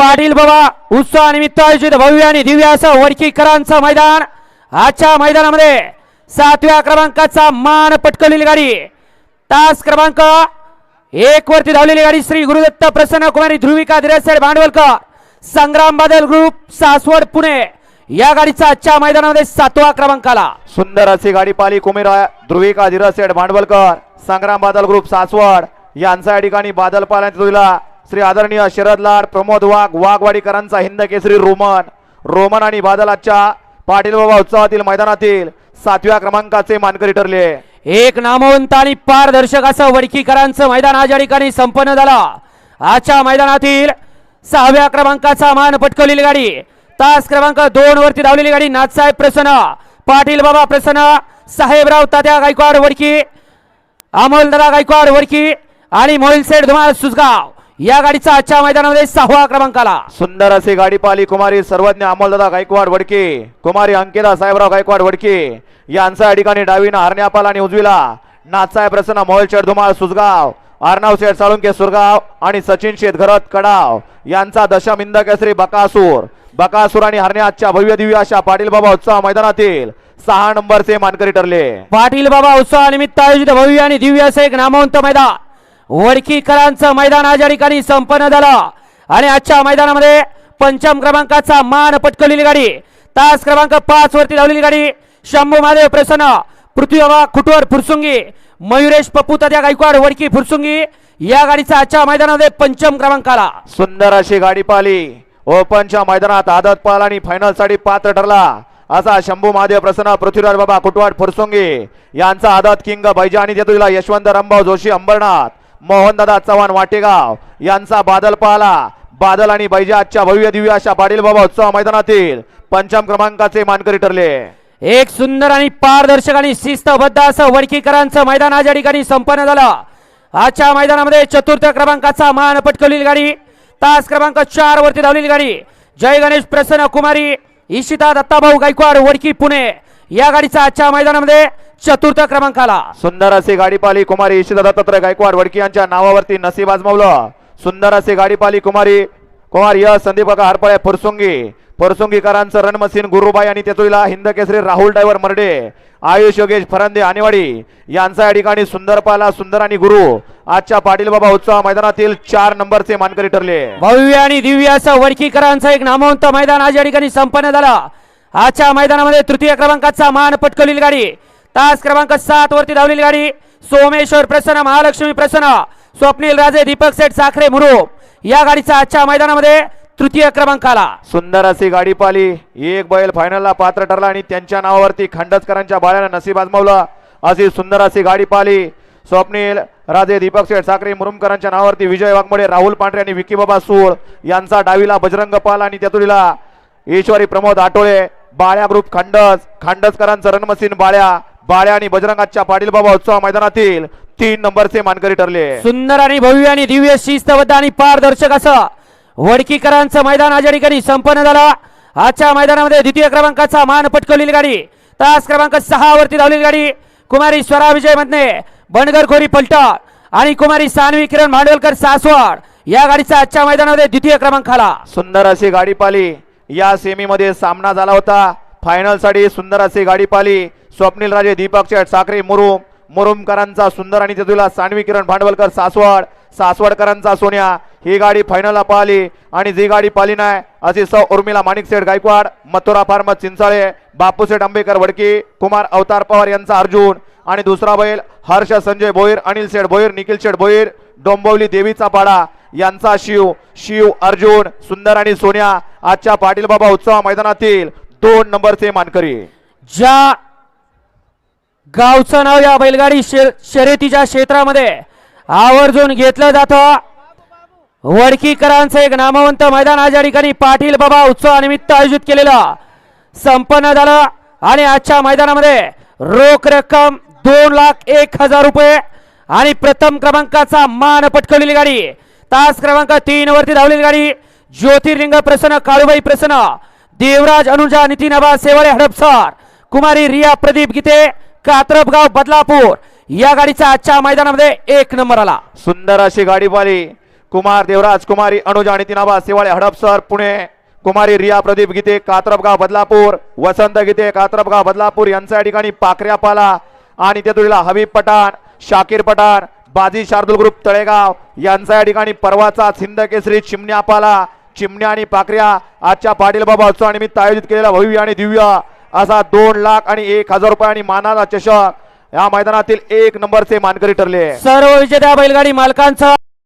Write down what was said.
पाटील बाबा उत्सवानिमित्त आयोजित भव्य आणि दिव्य असं वडकीकरांचं मैदान. आजच्या मैदानामध्ये सातव्या क्रमांकाचा मान पटकवलेली गाडी. तास क्रमांक एक वरती धावलेली गाडी श्री गुरुदत्त प्रसन्न कुमारी ध्रुविका धीरसाहेब भांडवलकर संग्राम बादल ग्रुप सासवड पुणे. या गाडीचा आजच्या मैदानामध्ये सातवा क्रमांकाला. सुंदर अशी गाडी पाली कुमेरा ध्रुविका धीरसेठ भांडवलकर संग्राम बादल ग्रुप सासवड. यांचा या ठिकाणी बादल पालनात श्री आदरणीय शरद लाड प्रमोद वाघ वाघवाडीकरांचा हिंद केसरी रोमन. रोमन आणि बादल आजच्या पाटील बाबा उत्सवातील मैदानातील सातव्या क्रमांकाचे मानकरी ठरले. एक नामवंत आणि पारदर्शक असं वडकीकरांचं मैदान आज या ठिकाणी संपन्न झालं. आजच्या मैदानातील सहाव्या क्रमांकाचा मान पटकवलेली गाडी. तास क्रमांक दोन वरती धावलेली गाडी. नाथसाहेब प्रसन्न पाटील बाबा प्रसन्न साहेबराव तात्या गायकवाड वडकी अमोलदादा गायकवाड वडकी आणि मोहिल सेठ धुमाळ सुसगाव या गाडीचा आजच्या मैदानामध्ये सहावा क्रमांकाला. सुंदर अशी गाडी पाली कुमारी सर्वज्ञ अमोलदादा गायकवाड वडके. कुमारी अंकिता साहेबराव गायकवाड वडके. यांचा या ठिकाणी डावीनं हरण्यापाल आणि उजवीला नाथसाहेब प्रसन्न शेठ धुमाळ सुसगाव अर्णव शेठ साळुंके सुरगाव. आणि सचिन शेठ घरत कडाव. यांचा दशमिंद केसरी बकासूर. बकासूर आणि हरण्याच्या भव्य दिव्य अशा पाटील बाबा उत्सव मैदानातील सहा नंबरचे मानकरी ठरले. पाटील बाबा उत्सवानिमित्त आयोजित भव्य आणि दिव्य असं एक नामवंत मैदान. वडकीकरांचं मैदान आज या ठिकाणी संपन्न झालं. आणि आजच्या मैदानामध्ये पंचम क्रमांकाचा मान पटकवलेली गाडी. तास क्रमांक पाच वरती धावलेली गाडी. शंभू महादेव प्रसन्न पृथ्वी बाबा खुटवर फुरसुंगी मयुरेश पप्पू तात्या गायकवाड वडकी फुरसुंगी या गाडीचा आजच्या मैदानामध्ये पंचम क्रमांकाला. सुंदर अशी गाडी पाहिली. ओपनच्या मैदानात आदत पाल आणि फायनलसाठी पात्र ठरला. असा शंभू महादेव प्रसन्न पृथ्वीराज बाबा कुटवाड फुरसुंगी. यांचा आदत किंग बैजा आणि तेतुला यशवंत रामभाऊ जोशी अंबरनाथ. मोहनदादा चव्हाण वाटेगाव यांचा बादल पाहला. बादल आणि बैजा आजच्या भव्य दिव्य अशा पाटील बाबा उत्सव मैदानातील पंचम क्रमांकाचे मानकरी ठरले. एक सुंदर आणि पारदर्शक आणि शिस्तबद्ध असं वडकीकरांचं मैदान आज या ठिकाणी संपन्न झालं. आजच्या मैदानामध्ये चतुर्थ क्रमांकाचा मान पटकवलेली गाडी तास क्रमांक चार वरती धावलेली गाडी. जय गणेश प्रसन्न कुमारी इशिता दत्ताभाऊ गायकवाड वडकी पुणे. या गाडीचा आजच्या मैदानामध्ये चतुर्थ क्रमांकाला. सुंदर अशी गाडी पाली कुमारी ईशिता दत्तात्रय गायकवाड वडकी यांच्या नावावरती नसीब आजमावलं. सुंदर अशी गाडी पाली कुमारी कुमार य संदीप हरपळे फुरसुंगी. फुरसुंगीकरांचं रणमसीन गुरुबाई आणि तेतुईला हिंद केसरी राहुल ड्रायव्हर मर्डे. आयुष योगेश फरंदे आणेवाडी यांचा या ठिकाणी सुंदर पाला सुंदर आणि गुरु. आजच्या पाटील बाबा उत्सव मैदानातील चार नंबरचे मानकरी ठरले. भव्य आणि दिव्य असं वडकीकरांचं एक नामवंत मैदान आज या ठिकाणी संपन्न झालं. आजच्या मैदानामध्ये तृतीय क्रमांकाचा मान पटकवलेली गाडी. तास क्रमांक सात वरती धावलेली गाडी. सोमेश्वर प्रसन्न महालक्ष्मी प्रसन्न स्वप्नील राजे दीपक सेठ साखरे मुरुम. या गाडीचा आजच्या मैदानामध्ये तृतीय क्रमांकाला. सुंदर अशी गाडी पाली एक बैल फायनलला पात्र ठरला आणि त्यांच्या नावावरती खंडसकरांच्या बाळ्यानं नसीब आजमावलं. अशी सुंदर अशी गाडी पाली स्वप्नील राजे दीपक शेठ साखरे मुरुमकरांच्या नावावरती विजय वाघमोडे राहुल पांढरे आणि विकी बाबा सूळ यांचा डावीला बजरंग पाल आणि त्यातुरीला ईश्वरी प्रमोद आटोळे बाळ्या ग्रुप खंडस खंडसकरांचं रणमसीन बाळ्या बाळ्या आणि बजरंगाच्या पाटील बाबा उत्सव मैदानातील तीन नंबरचे मानकरी ठरले. सुंदर आणि भव्य आणि दिव्य शिस्तबद्ध आणि पारदर्शक असं वडकीकरांचं मैदान आज या ठिकाणी संपन्न झालं. आजच्या मैदानामध्ये द्वितीय क्रमांकाचा मान पटकवलेली गाडी तास क्रमांक सहा वरती धावलेली गाडी कुमारी स्वरा विजय मधने बनगर खोरी पलटण आणि कुमारी सानवी किरण भांडवलकर सासवड या गाडीचा आजच्या मैदानामध्ये द्वितीय क्रमांकाला सुंदर अशी गाडी पाली या सेमीमध्ये सामना झाला होता. फायनलसाठी सुंदर अशी गाडी पाली स्वप्नील राजे दीपक शेठ साखरे मुरुम. मुरुमकरांचा सुंदर आणि तेजुला सानवी किरण भांडवलकर सासवड. सासवडकरांचा सोन्या. ही गाडी फायनलला पाहिली आणि जी गाडी पाली नाही अशी सौ उर्मिला माणिक शेठ गायकवाड मथुरा फार्म चिंचाळे बापूसेठ आंबेकर वडकी कुमार अवतार पवार यांचा अर्जुन आणि दुसरा बैल हर्ष संजय भोईर अनिल शेठ भोईर निखिल शेठ भोईर डोंबवली देवीचा पाडा. यांचा शिव शिव अर्जुन सुंदर आणि सोन्या आजच्या पाटील बाबा उत्सव मैदानातील दोन नंबरचे मानकरी. ज्या गावचं नाव या बैलगाडी शर्यतीच्या क्षेत्रामध्ये आवर्जून घेतलं जातं. वडकीकरांचं एक नामवंत मैदान आज या ठिकाणी पाटील बाबा उत्सवानिमित्त आयोजित केलेलं संपन्न झालं. आणि आजच्या मैदानामध्ये रोख रक्कम दोन लाख एक हजार रुपये आणि प्रथम क्रमांकाचा मान पटकवलेली गाडी तास क्रमांक तीन वरती धावलेली गाडी ज्योतिर्लिंग प्रसन्न काळूबाई प्रसन्न देवराज अनुजा नितीन आबा सेवाळे हडपसर कुमारी रिया प्रदीप गीते कात्रपगाव बदलापूर. या गाडीचा आजच्या मैदानामध्ये एक नंबर आला. सुंदर अशी गाडी पाली कुमार देवराज कुमारी अनुजा नितीन तिनाबा शिवाळे हडपसर पुणे. कुमारी रिया प्रदीप गीते कात्रपगाव बदलापूर. वसंत गीते कात्रपगाव बदलापूर यांचा या ठिकाणी पाखऱ्या पाला. आणि त्या जोडीला हबीब पठाण शाकीर पठाण बाजी शार्दुल ग्रुप तळेगाव यांचा या ठिकाणी परवाचा सिंध केसरी चिमण्या चिमण्या आणि पाकऱ्या आजच्या पाटील बाबा उत्सवानिमित्त आयोजित केलेला भव्य आणि दिव्य असा दोन लाख आणि एक हजार रुपये आणि मानाचा चषक या मैदानातील एक नंबरचे मानकरी ठरले. सर्व विजेत्या बैलगाडी मालकांचा